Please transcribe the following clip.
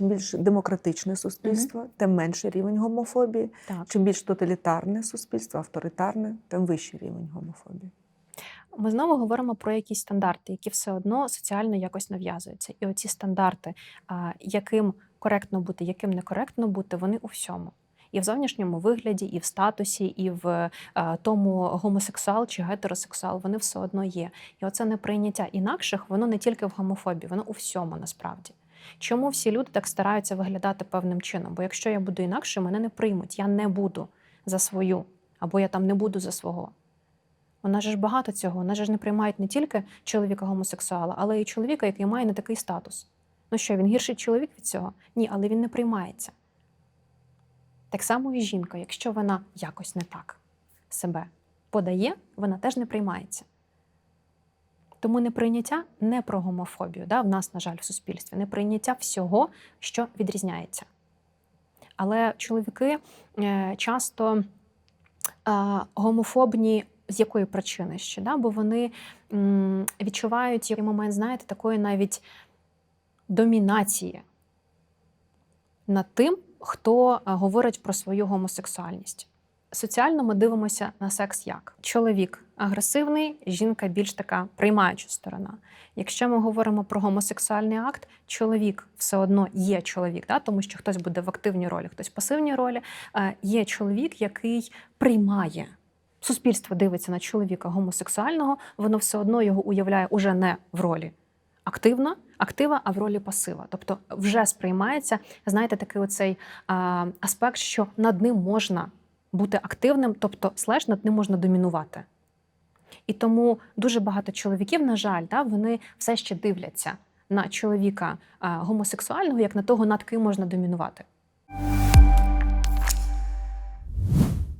чим більш демократичне суспільство, тим менший рівень гомофобії. Так. Чим більш тоталітарне суспільство, авторитарне, тим вищий рівень гомофобії. Ми знову говоримо про якісь стандарти, які все одно соціально якось нав'язуються. І оці стандарти, яким коректно бути, яким некоректно бути, вони у всьому. І в зовнішньому вигляді, і в статусі, і в е, тому гомосексуал чи гетеросексуал, вони все одно є. І оце неприйняття інакших, воно не тільки в гомофобії, воно у всьому насправді. Чому всі люди так стараються виглядати певним чином? Бо якщо я буду інакше, мене не приймуть, я не буду за свою, або я там не буду за свого. У нас же ж багато цього. Же ж не приймають не тільки чоловіка гомосексуала, але й чоловіка, який має не такий статус. Ну що, він гірший чоловік від цього? Ні, але він не приймається. Так само і жінка, якщо вона якось не так себе подає, вона теж не приймається. Тому неприйняття не про гомофобію. Да? В нас, на жаль, в суспільстві неприйняття всього, що відрізняється. Але чоловіки е, часто е, гомофобні з якої причини ще? Да? Бо вони м, відчувають який момент, знаєте, такої навіть домінації над тим, хто е, говорить про свою гомосексуальність. Соціально ми дивимося на секс як чоловік агресивний, жінка більш така приймаюча сторона. Якщо ми говоримо про гомосексуальний акт, чоловік все одно є чоловік, да? тому що хтось буде в активній ролі, хтось в пасивній ролі. Е, Є чоловік, який приймає. Суспільство дивиться на чоловіка гомосексуального, воно все одно його уявляє уже не в ролі активна, актива, а в ролі пасива. Тобто вже сприймається, знаєте, такий оцей а, аспект, що над ним можна бути активним, тобто слеш над ним можна домінувати. І тому дуже багато чоловіків, на жаль, да, вони все ще дивляться на чоловіка гомосексуального, як на того, над ким можна домінувати.